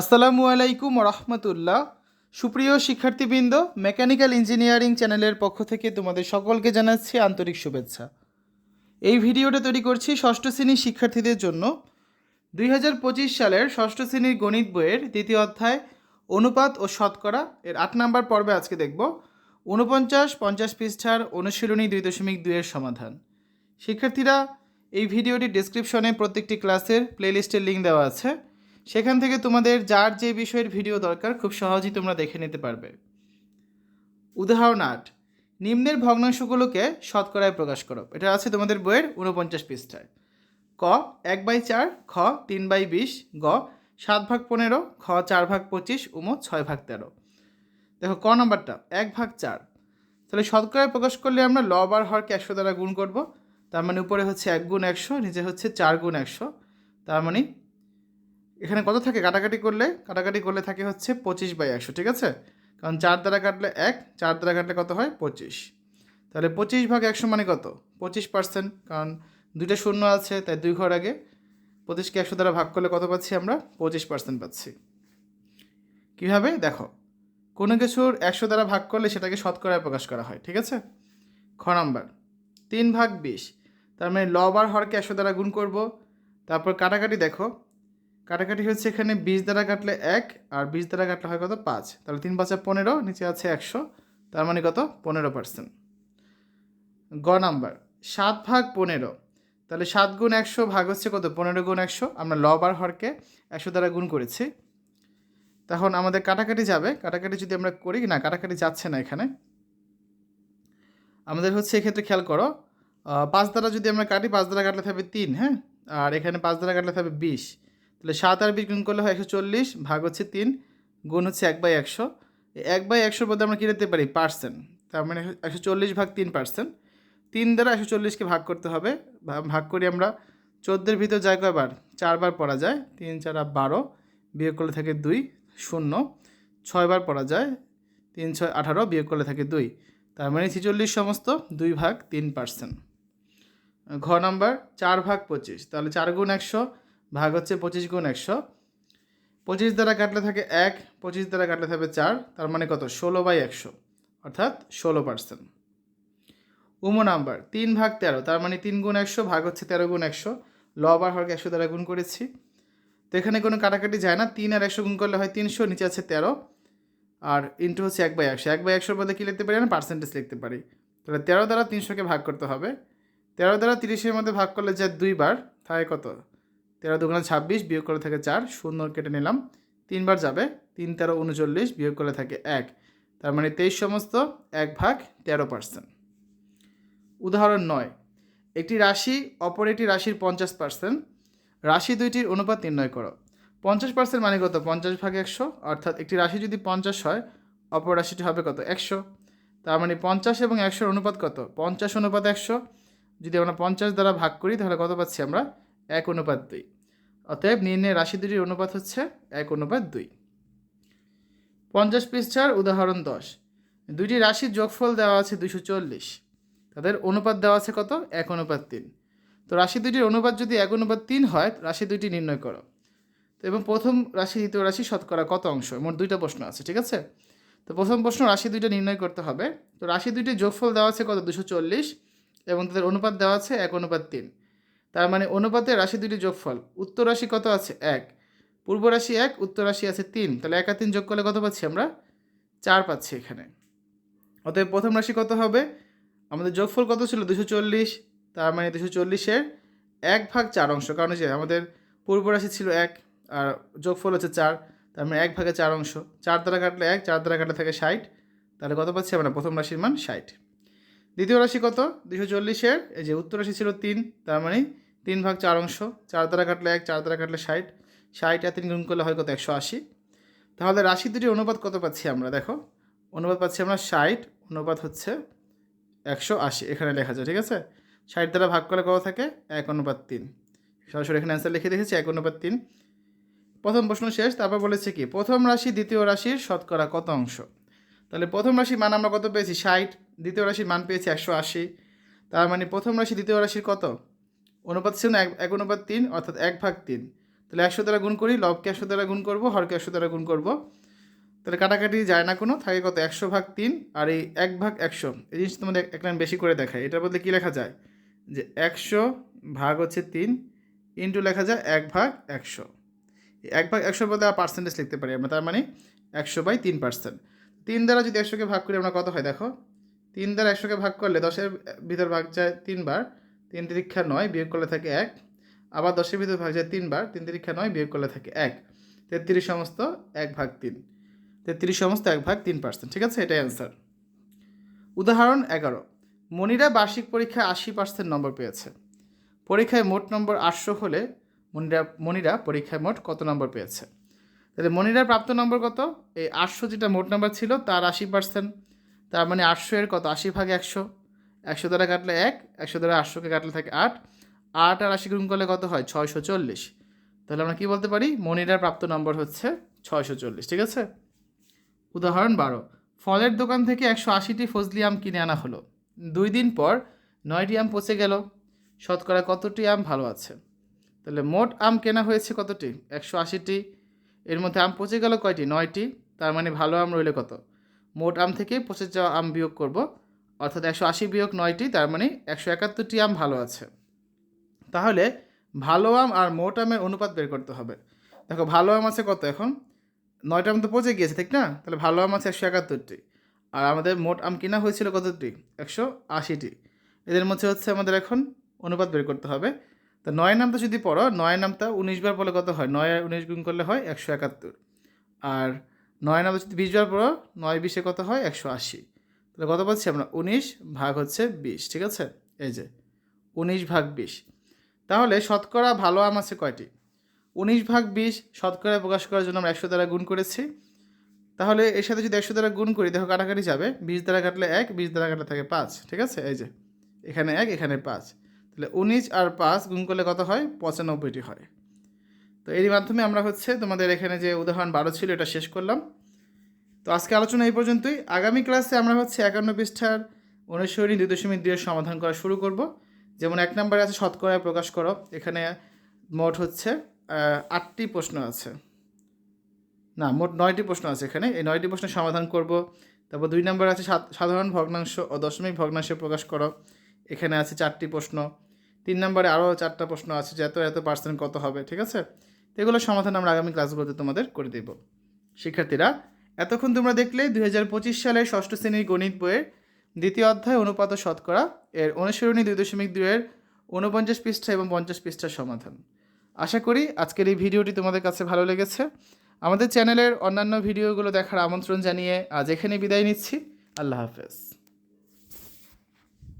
আসসালামু আলাইকুম রহমতুল্লাহ সুপ্রিয় শিক্ষার্থীবৃন্দ, মেকানিক্যাল ইঞ্জিনিয়ারিং চ্যানেলের পক্ষ থেকে তোমাদের সকলকে জানাচ্ছি আন্তরিক শুভেচ্ছা। এই ভিডিওটা তৈরি করছি ষষ্ঠ শ্রেণির শিক্ষার্থীদের জন্য। দুই হাজার পঁচিশ সালের ষষ্ঠ শ্রেণির গণিত বইয়ের দ্বিতীয় অধ্যায়, অনুপাত ও শতকরা এর আট নম্বর পর্বে আজকে দেখব। ঊনপঞ্চাশ, পঞ্চাশ পৃষ্ঠার অনুশীলনী দুই দশমিক দুইয়ের সমাধান। শিক্ষার্থীরা, এই ভিডিওটি ডিসক্রিপশনে প্রত্যেকটি ক্লাসের প্লেলিস্টের লিঙ্ক দেওয়া আছে। সেখান থেকে তোমাদের যার যে বিষয়ের ভিডিও দরকার, খুব সহজেই তোমরা দেখে নিতে পারবে। উদাহরণ আট, নিম্নের ভগ্নাংশগুলোকে শতকরায় প্রকাশ করো। এটা আছে তোমাদের বইয়ের উনপঞ্চাশ পৃষ্ঠায়। ক, এক বাই চার, খ, তিন বাই বিশ, গ, সাত ভাগ পনেরো, খ, চার ভাগ পঁচিশ, উম, ছয় ভাগ তেরো। দেখো, ক নম্বরটা, এক ভাগ চার। তাহলে শতকরায় প্রকাশ করলে আমরা লব আর হরকে একশো দ্বারা গুণ করব। তার মানে উপরে হচ্ছে এক গুণ একশো, নিচে হচ্ছে চার গুণ একশো। তার মানে এখানে কত থাকে? কাটাকাটি করলে কাটাকাটি করলে থাকে হচ্ছে পঁচিশ বাই একশো, ঠিক আছে? কারণ চার দ্বারা কাটলে এক, চার দ্বারা কাটলে কত হয়? পঁচিশ। তাহলে পঁচিশ ভাগ একশো মানে কত? পঁচিশ পার্সেন্ট কারণ দুইটা শূন্য আছে, তাই দুই ঘর আগে পঁচিশকে একশো দ্বারা ভাগ করলে কত পাচ্ছি আমরা? পঁচিশ পার্সেন্ট পাচ্ছি। কীভাবে? দেখো, কোনো কিছুর একশো দ্বারা ভাগ করলে সেটাকে শতকরায় প্রকাশ করা হয়, ঠিক আছে? খ নাম্বার, তিন ভাগ বিশ, তার মানে লব আর হরকে একশো দ্বারা গুণ করব। তারপর কাটাকাটি দেখো কাটাকাটি হচ্ছে এখানে বিশ দ্বারা কাটলে এক, আর বিশ দ্বারা কাটলে হয় কত? পাঁচ। তাহলে তিন পাঁচে পনেরো, নিচে আছে একশো। তার মানে কত? পনেরো পার্সেন্ট। গ নাম্বার, সাত ভাগ পনেরো। তাহলে সাত গুণ একশো ভাগ হচ্ছে কত? পনেরো গুণ একশো। আমরা লব আর হরকে একশো দ্বারা গুণ করেছি। তখন আমাদের কাটাকাটি যাবে। কাটাকাটি যদি আমরা করি, না, কাটাকাটি যাচ্ছে না এখানে। আমাদের হচ্ছে এক্ষেত্রে খেয়াল করো পাঁচ দ্বারা যদি আমরা কাটি, পাঁচ দ্বারা কাটলে থাকবে তিন হ্যাঁ? আর এখানে পাঁচ দ্বারা কাটলে থাকবে বিশ। তাহলে সাত আর বিশ গুণ করলে হয় একশো চল্লিশ, ভাগ হচ্ছে তিন, গুণ হচ্ছে এক বাই একশো। এক বাই একশোর মধ্যে আমরা কী পারি? পার্সেন্ট। তার মানে একশো চল্লিশ ভাগ তিন পার্সেন্ট। তিন দ্বারা একশো চল্লিশকে ভাগ করতে হবে। ভাগ করি আমরা চোদ্দোর ভিতর যায় কয়বার? চারবার পড়া যায়। তিন, চার বারো, বিয়োগ করলে থাকে দুই, শূন্য। ছয়বার পড়া যায়। তিন, ছয়, আঠারো, বিয়োগ করলে থাকে দুই। তার মানে ছিচল্লিশ সমস্ত দুই ভাগ তিন পার্সেন্ট। ঘ নাম্বার, চার ভাগ পঁচিশ। তাহলে চার গুণ একশো ভাগ হচ্ছে পঁচিশ গুণ একশো। পঁচিশ দ্বারা কাটলে থাকে এক, পঁচিশ দ্বারা কাটলে থাকবে চার, তার মানে কত? ষোলো বাই একশো, অর্থাৎ ষোলো পার্সেন্ট। উমো নাম্বার, তিন ভাগ তেরো, তার মানে তিন গুণ একশো ভাগ হচ্ছে তেরো গুণ একশো। লব আর হরকে একশো দ্বারা গুণ করেছি। তো এখানে কোনো কাটাকাটি যায় না, তিন আর একশো গুণ করলে হয় তিনশো, নিচে আছে তেরো। আর ইন্টু হচ্ছে এক বাই একশো। এক বাই একশোর মধ্যে কী লিখতে পারি? না পার্সেন্টেজ লিখতে পারি। তাহলে তেরো দ্বারা তিনশোকে ভাগ করতে হবে। তেরো দ্বারা তিরিশের মধ্যে ভাগ করলে যায় দুইবার থাকে কত? তেরো দুগুণা ছাব্বিশ বিয়োগ করে থাকে চার, শূন্য কেটে নিলাম। তিনবার যাবে, তিন তেরো উনচল্লিশ বিয়োগ করে থাকে এক। তার মানে তেইশ সমস্ত এক ভাগ তেরো পার্সেন্ট। উদাহরণ নয়, একটি রাশি অপর একটি রাশির পঞ্চাশ পার্সেন্ট। রাশি দুইটির অনুপাত নির্ণয় করো। পঞ্চাশ পার্সেন্ট মানে কত? পঞ্চাশ ভাগ একশো। অর্থাৎ একটি রাশি যদি পঞ্চাশ হয়, অপর রাশিটি হবে কত? একশো। তার মানে পঞ্চাশ এবং একশোর অনুপাত কত? পঞ্চাশ অনুপাত একশো। যদি আমরা পঞ্চাশ দ্বারা ভাগ করি, তাহলে কত পাচ্ছি আমরা? এক অনুপাত দুই। অতএব নির্ণয় রাশি দুটির অনুপাত হচ্ছে এক অনুপাত দুই। পঞ্চাশ পৃষ্ঠার উদাহরণ দশ। দুইটি রাশির যোগফল দেওয়া আছে দুশো চল্লিশ। তাদের অনুপাত দেওয়া আছে কত? এক অনুপাত তিন। তো রাশি দুটির অনুপাত যদি এক অনুপাত তিন হয় রাশি দুইটি নির্ণয় করো। তো এবং প্রথম রাশি, দ্বিতীয় রাশি শতকরা কত অংশ? মোট দুইটা প্রশ্ন আছে, ঠিক আছে? তো প্রথম প্রশ্ন, রাশি দুইটা নির্ণয় করতে হবে। তো রাশি দুইটির যোগফল দেওয়া আছে কত? দুশো চল্লিশ। এবং তাদের অনুপাত দেওয়া আছে এক অনুপাত তিন। তার মানে অনুপাতে রাশি দুটি যোগফল। উত্তর রাশি কত আছে? এক। পূর্ব রাশি এক, উত্তর রাশি আছে তিন। তাহলে এক আর তিন যোগ করলে কত পাচ্ছি আমরা? চার পাচ্ছি এখানে। অতএব প্রথম রাশি কত হবে? আমাদের যোগফল কত ছিল? দুশো চল্লিশ। তার মানে দুশো চল্লিশের এক ভাগ চার অংশ। কারণ যে আমাদের পূর্ব রাশি ছিল এক, আর যোগফল হচ্ছে চার। তার মানে এক ভাগে চার অংশ। চার দ্বারা কাটলে এক, চার দ্বারা কাটলে থাকে ষাট। তাহলে কত পাচ্ছি আমরা? প্রথম রাশির মান ষাট। দ্বিতীয় রাশি কত? দুশো চল্লিশের। এই যে উত্তর রাশি ছিল তিন, তার মানে তিন ভাগ চার অংশ। চার দ্বারা কাটলে এক, চার দ্বারা কাটলে ষাট। ষাট আর তিন গুণ করলে হয় কত? একশো আশি। তাহলে রাশি দুটির অনুপাত কত পাচ্ছি আমরা? দেখো, অনুপাত পাচ্ছি আমরা ষাট, অনুপাত হচ্ছে একশো আশি। এখানে লেখা যায় ঠিক আছে? ষাট দ্বারা ভাগ করলে কত থাকে? এক অনুপাত তিন। সরাসরি এখানে অ্যান্সার লিখে দেখেছি, এক অনুপাত তিন। প্রথম প্রশ্ন শেষ, তারপর বলেছে কি? প্রথম রাশি দ্বিতীয় রাশির শতকরা কত অংশ? তাহলে প্রথম রাশি মান আমরা কত পেয়েছি? ষাট। দ্বিতীয় রাশির মান পেয়েছে একশো আশি। তার মানে প্রথম রাশি দ্বিতীয় রাশির কত? অনুপাত ছিল এক এক অনুপাত তিন, অর্থাৎ এক ভাগ তিন। তাহলে একশো দ্বারা গুণ করি, লবকে একশো দ্বারা গুণ করব, হরকে একশো দ্বারা গুণ করব। তাহলে কাটাকাটি যায় না কোনো, থাকে কত, একশো ভাগ তিন আর এই এক ভাগ একশো। এই জিনিসটা তোমাদের এক লাইন বেশি করে দেখায়। এটার বদলে কী লেখা যায়? যে একশো ভাগ হচ্ছে তিন ইন্টু লেখা যায় এক ভাগ একশো। এক ভাগ একশোর বদলে পার্সেন্টেজ লিখতে পারি আমরা, তার মানে একশো বাই তিন পার্সেন্ট তিন দ্বারা যদি একশোকে ভাগ করি, আমরা কত হয় দেখো? তিন দ্বারা একশোকে ভাগ করলে দশের ভিতর ভাগ যায় তিনবার, তিন তিরিক্ষা নয় বিয়োগ করলে থাকে এক, আবার দশের ভিতর ভাগ যায় তিনবার, তিন তিরিক্ষা নয় বিয়োগ করলে থাকে এক। তেত্রিশ সমস্ত এক ভাগ তিন। তেত্রিশ সমস্ত এক ভাগ তিন পার্সেন্ট ঠিক আছে? এটাই অ্যান্সার উদাহরণ এগারো। মনিরা বার্ষিক পরীক্ষায় আশি পার্সেন্ট নম্বর পেয়েছে। পরীক্ষায় মোট নম্বর আটশো হলে মনিরা মনিরা পরীক্ষায় মোট কত নম্বর পেয়েছে? তাহলে মনিরার প্রাপ্ত নম্বর কত? এই আটশো যেটা মোট নম্বর ছিল, তার আশি পার্সেন্ট তার মানে আটশো এর কত? আশি ভাগ একশো। একশো দ্বারা কাটলে এক, একশো দ্বারা আটশোকে কাটলে থাকে আট। আট আর আশি গুণ করলে কত হয়? ছয়শো চল্লিশ। তাহলে আমরা কী বলতে পারি? মনিরার প্রাপ্ত নম্বর হচ্ছে ছয়শো চল্লিশ, ঠিক আছে? উদাহরণ বারো। ফলের দোকান থেকে একশো আশিটি ফজলি আম কিনে আনা হলো। দুই দিন পর নয়টি আম পচে গেল। শতকরা কতটি আম? ভালো আছে। তাহলে মোট আম কেনা হয়েছে কতটি? একশো আশিটি। এর মধ্যে আম পচে গেল কয়টি? নয়টি। তার মানে ভালো আম রইলে কত? মোট আম থেকে পচে যাওয়া আম বিয়োগ করব। অর্থাৎ একশো আশি বিয়োগ নয়টি, তার মানে একশো একাত্তরটি আম ভালো আছে। তাহলে ভালো আম আর মোট আমের অনুপাত বের করতে হবে। দেখো, ভালো আম আছে কত এখন? নয়টা আম তো পচে গিয়েছে, ঠিক না? তাহলে ভালো আম আছে একশো একাত্তরটি। আর আমাদের মোট আম কিনা হয়েছিল কতটি? একশো আশিটি। এদের মধ্যে হচ্ছে আমাদের এখন অনুপাত বের করতে হবে। তো নয় নামটা যদি পড়ো, নয় নামটা উনিশ বার পড়লে কত হয়? নয় উনিশ গুণ করলে হয় একশো একাত্তর। আর নয় নামটা যদি বিশ বার পড়ো, নয় বিশে কত হয়? একশো আশি। তাহলে কত পাচ্ছি আমরা? উনিশ ভাগ হচ্ছে বিশ, ঠিক আছে? এই যে, উনিশ ভাগ বিশ। তাহলে শতকরা ভালো আম আছে কয়টি? উনিশ ভাগ বিশ শতকরা প্রকাশ করার জন্য আমরা একশো দ্বারা গুণ করেছি। তাহলে এর সাথে যদি একশো দ্বারা গুণ করি, দেখো কাটাকাটি যাবে। বিশ দ্বারা কাটলে এক, বিশ দ্বারা কাটলে থাকে পাঁচ, ঠিক আছে? এই যে, এখানে এক, এখানে পাঁচ। তাহলে উনিশ আর পাঁচ গুণ করলে কত হয়? পঁচানব্বইটি হয়। তো এরই মাধ্যমে আমরা হচ্ছে তোমাদের এখানে যে উদাহরণ বারো ছিল, এটা শেষ করলাম। তো আজকে আলোচনা এই পর্যন্তই। আগামী ক্লাসে আমরা হচ্ছে একান্ন পৃষ্ঠার অনুসরণী দুই দশমিক দুইয়ের সমাধান করা শুরু করব। যেমন এক নম্বরে আছে শতকরায় প্রকাশ করো। এখানে মোট হচ্ছে আটটি প্রশ্ন আছে। না, মোট নয়টি প্রশ্ন আছে এখানে। এই নয়টি প্রশ্নের সমাধান করব। তারপর দুই নম্বর আছে সাধারণ ভগ্নাংশ ও দশমিক ভগ্নাংশে প্রকাশ করো। এখানে আছে চারটি প্রশ্ন। তিন নম্বরে আরও চারটা প্রশ্ন আছে, যে এত এত পার্সেন্ট কত হবে, ঠিক আছে? তো এগুলোর সমাধান আমরা আগামী ক্লাসগুলোতে তোমাদের করে দেব। শিক্ষার্থীরা, এতক্ষণ তোমরা দেখলে দুই হাজার পঁচিশ সালের ষষ্ঠ শ্রেণির গণিত বইয়ের দ্বিতীয় অধ্যায় অনুপাত শতকরা এর অনুসরণী দুই দশমিক দুইয়ের ঊনপঞ্চাশ পৃষ্ঠা এবং পঞ্চাশ পৃষ্ঠার সমাধান। আশা করি আজকের এই ভিডিওটি তোমাদের কাছে ভালো লেগেছে। আমাদের চ্যানেলের অন্যান্য ভিডিওগুলো দেখার আমন্ত্রণ জানিয়ে আজ এখানে বিদায় নিচ্ছি। আল্লাহ হাফেজ।